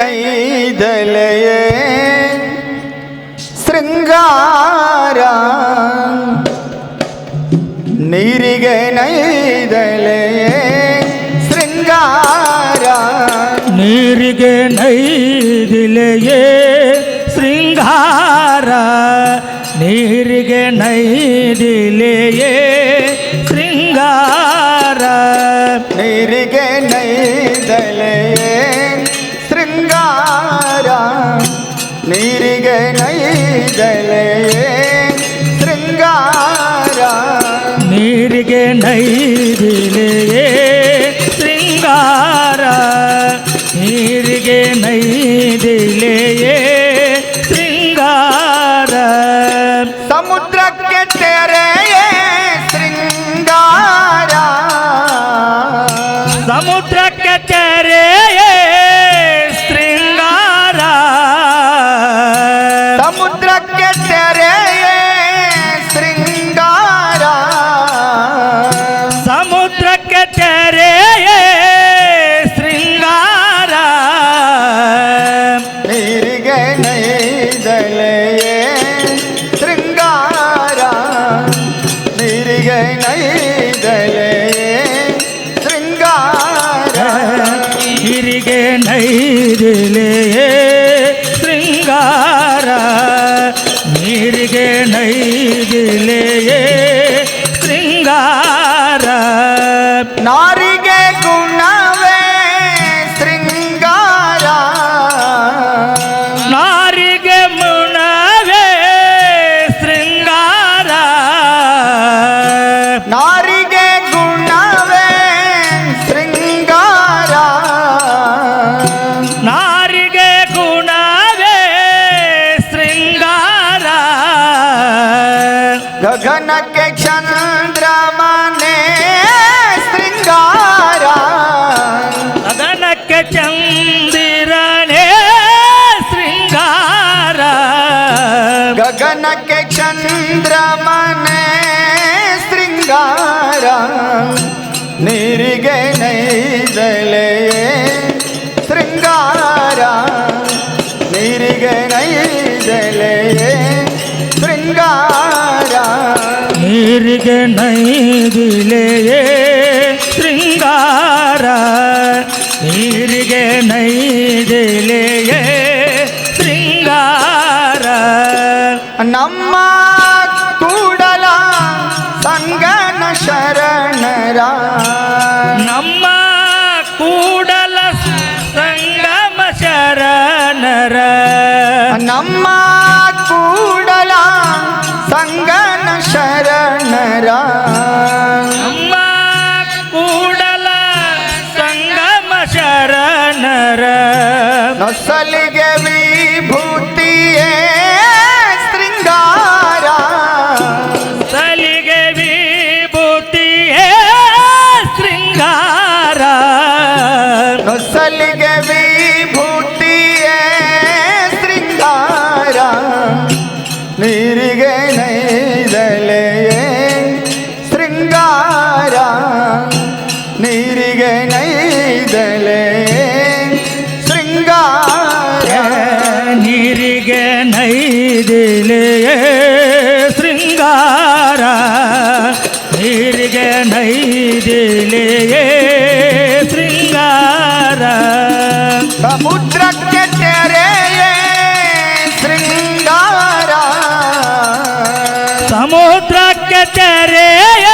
കൈതലയേ ശൃംഗാര നിരികനൈതലയേ ശൃംഗാര നിരികനൈതിലയേ ശൃംഗാര നിരികനൈതിലയേ ശൃംഗാര നിരികനൈതലേ என்னை ನೈದಿಲೆಯೇ ಶೃಂಗಾರ ನೀರಿಗೆ ನೈದಿಲೆಯೇ ಗಗನಕ್ಕೆ ಚಂದ್ರಮನೆ ಶೃಂಗಾರ ನೀರಿಗೆ ನೈದಲೆಯೇ ಶೃಂಗಾರ ನೀರಿಗೆ ನೈದಲೆಯೇ ಶೃಂಗಾರ ನೀರಿಗೆ ನೈದಿಲೆಯೇ ಶೃಂಗಾರ ನೀರಿಗೆ ನೈದಿಲೆಯೇ ಶರಣರ ನಮ್ಮ ಕೂಡಲ ಸಂಗಮ ಶರಣರ. ನಮ್ಮ ನೈದಿಲೆಯೇ ಶೃಂಗಾರ. ಸಮುದ್ರಕ್ಕೆ ತೆರೆಯೇ ಶೃಂಗಾರ. ಸಮುದ್ರಕ್ಕೆ ತೆರೆಯ